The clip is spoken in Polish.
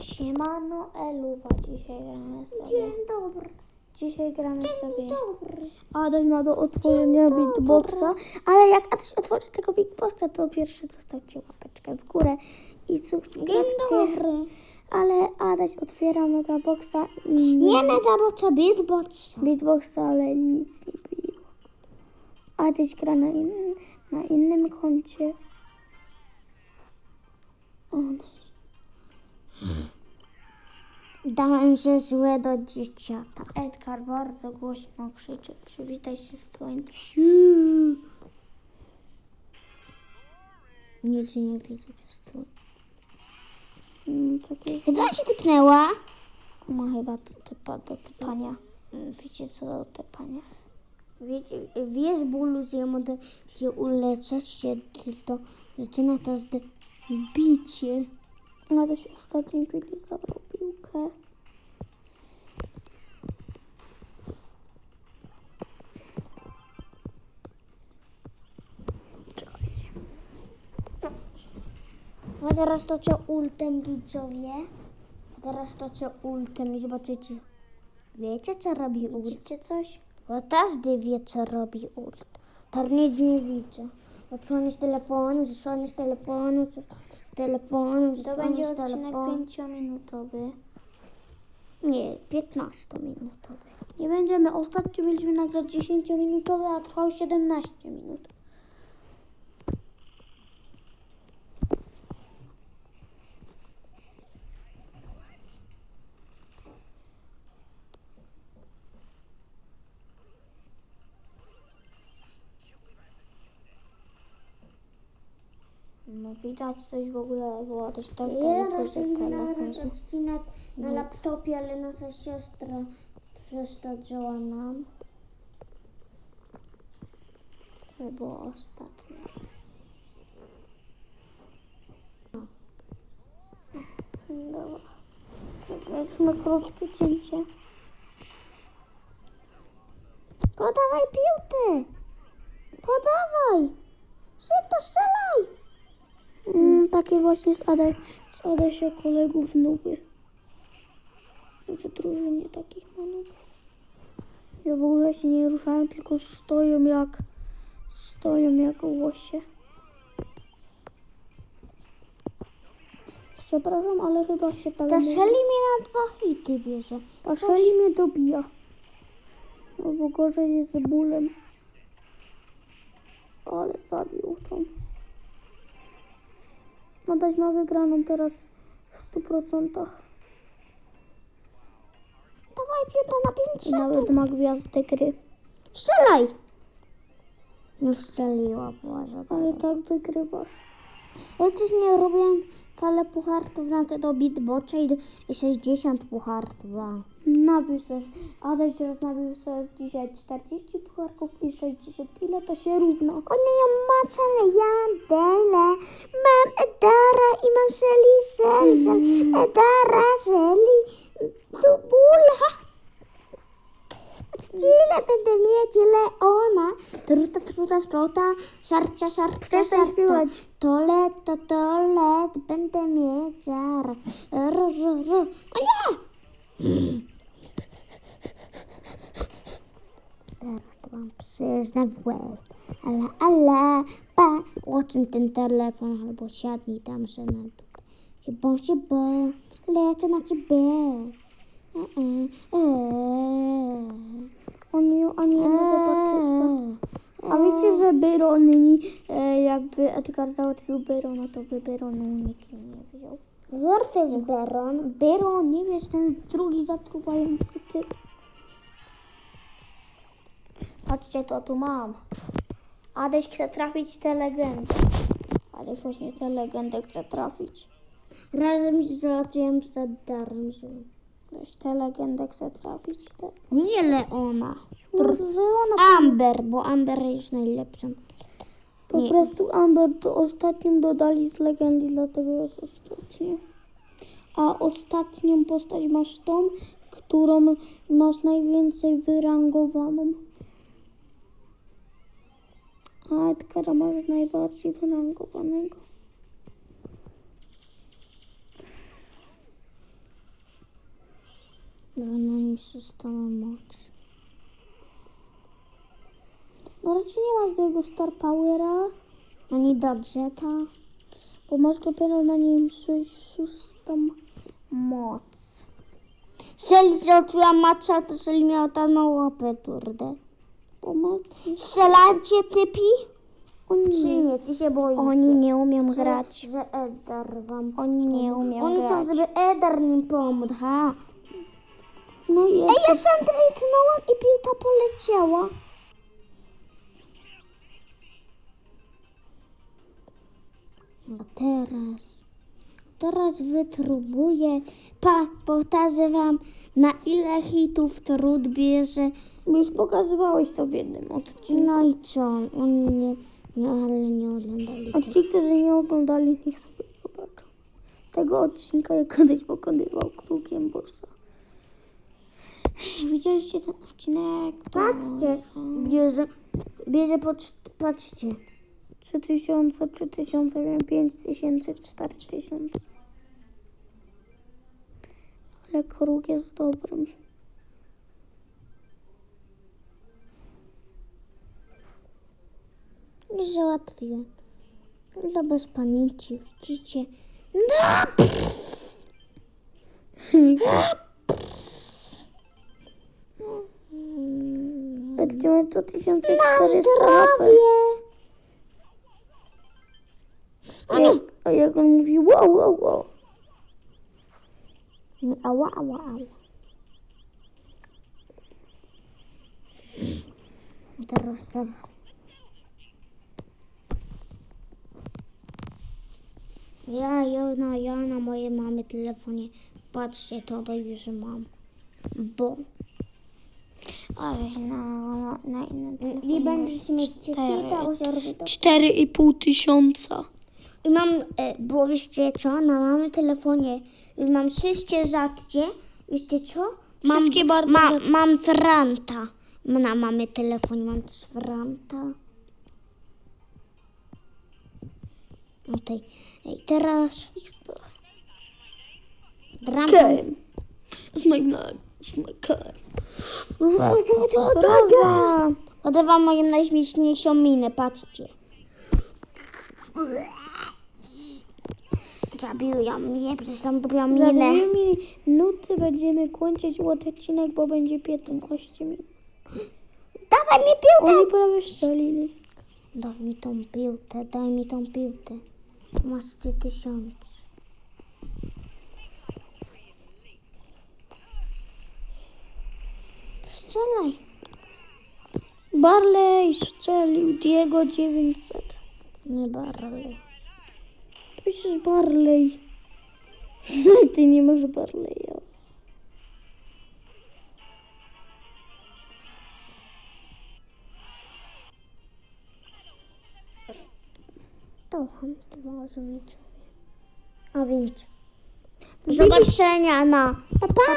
Siemano Eluwa, dzisiaj gramy sobie. Dzień dobry. Dzisiaj gramy sobie. Dzień dobry. Adaś ma do otworzenia beatboxa, ale jak Adaś otworzy tego beatboxa, to pierwszy zostawcie łapeczkę w górę i subskrypcję. Ale Adaś otwiera megaboxa i Nie megaboxa, beatbox. beatboxa, ale nic nie było. Adaś gra na, in, na innym koncie. Dałem się złe do dzieciaka. Edgar bardzo głośno krzyczy. Przywitaj się z twoim Nic nie widzę. Mm, takiego Gdzie się typnęła? ma chyba typa, do typania. Wiecie co do typania? Wiesz, bólu, że mogę się uleczyć, się to zaczyna to z bicie. Adaś w ostatniej chwili zabrał piłkę. A teraz to co ultem widzowie. A teraz to co ultem i zobaczycie. Wiecie co robi ult? Widzicie coś? Bo każdy wie co robi ult. Teraz nic nie widzę. Odsłoniesz telefonu, zasłoniesz telefonu, telefonu, To będzie odcinek telefonu. pięciominutowy. Nie, 15 minutowy. Nie będziemy. Ostatnio mieliśmy nagrać 10-minutowy, a trwał 17 minut. No widać coś w ogóle, było też tak Ja nagrać się- odcinek na Nic. laptopie, ale nasza siostra przeszkadzała nam. To było ostatnie. Dobra. Weźmy krótkie cięcie. Podawaj piłkę! Podawaj! Szybko strzelaj! Mm, takie właśnie z z Adasia kolegów nuby. W drużynie takich manów. Ja w ogóle się nie ruszają, tylko stoją jak stoją jak łosie. Przepraszam, ale chyba się tak Ta. Shelly mnie na dwa hity bierze. A Shelly mnie dobija. Albo gorzej jest z bólem. Ale zabił tą. Adaś ma wygraną teraz w 100%. Dawaj piłkę na 5 I nawet ma gwiazdę gry. Strzelaj! Nie strzeliła, Boże. Ale tak wygrywasz. Ja też nie robiłem falę puchartów na te do beatboxa i, do- i 60 puchartów. A. Nabił sobie. Adaś teraz nabił sobie dzisiaj 40 pucharków i 60. Ile to się równa? O nie, ja maczę, ja dele. Mam Edara i mam Shelly, Shelly, Shelly. Edara, Shelly, Dubula. Ile będę mieć Leona? Truta, truta, truta, szarcia, szarcia, szarcia. Tolet, to tolet, będę mieć. Ro, ro, ro. O nie! Mam przyznać w łeb. Ale, ale, pa, odsuń ten telefon albo siadnij tam się na dupę. Się bo, się bo, lecę na ciebie. E, e, e. Oni, oni nie zobaczyli. A wiecie, że Byrony, e, jakby Edgar załatwił Byrona, to by Byronu nikt nie wziął. To jest Beron. Byron, nie wiesz, ten drugi zatruwający typ. Patrzcie, to tu mam. Adaś chce trafić te legendy. Adaś właśnie te legendy chce trafić. Razem z Rociem z Darem. Adaś te legendy chce trafić. Te. Nie Leona. No, Tr- że ona Amber, bo Amber jest najlepszą. po nie. prostu Amber to ostatnim dodali z legendy, dlatego jest ostatnie. A ostatnią postać masz tą, którą masz najwięcej wyrangowaną. A Edgara masz najbardziej wyrangowanego. systemem mocy. No raczej nie masz do jego Star Powera, Ani gadżeta. bo masz dopiero na nim system moc. Szel zrobiła macza, to Szel miała tam łapę, kurde. Pomocy. Strzelacie typi? Oni Czy nie? Czy się boicie? oni nie umieją Że- grać. Że Edar wam Oni nie umieją Oni chcą, grać. żeby Edar nim pomógł, ha? No i Ej, ja sam trajtnąłem i piłka poleciała. A teraz, teraz wytrubuję, pa, powtarzę wam, na ile hitów trud bierze. już pokazywałeś to w jednym odcinku. No i co, oni nie, nie ale nie oglądali A ci, którzy nie oglądali, niech sobie zobaczą. Tego odcinka, jak kiedyś pokonywał krukiem bossa. Widzieliście ten odcinek? To- Patrzcie, bierze, bierze po, patrzcie. 3000, 3000, wiem, 5000, 4000. Ale kruk jest dobrym. Załatwiłem. Ale bez pamięci, widzicie? No! Masz 2400 Na HP. zdrowie! A jak, a jak on mówi wow, wow, wow. Ała, ała, ała. Teraz teraz. Ja, ja, na, ja na mojej mamy telefonie. Patrzcie, to to już mam. Bo. Ale na, na, na, mieć Cztery. czyta o serwito. 4,5 tysiąca. I mam, e, bo wiecie co, na mamy telefonie już mam wszystkie rzadkie, wiecie co? Mam, Wszystkie bardzo ma, rzadkie. Mam Franta. Na mamy telefonie mam Franta. Okej, Ej, teraz... Drama. Game. It's my name. It's my. Podawam moją najśmieszniejszą minę, patrzcie. Zabiła mnie, przecież tam dobiła Za minę. dwie minuty będziemy kończyć odcinek, bo będzie 15 minut. Dawaj mi piłkę! Oni prawie strzelili. Daj mi tą piłkę, daj mi tą piłkę. Masz trzy tysiące. Strzelaj. Barley strzelił Diego 900. Nie barley. Przecież Barley. Ty nie masz Barleya. To chyba widzowie. A więc. Do zobaczenia na. Pa, pa.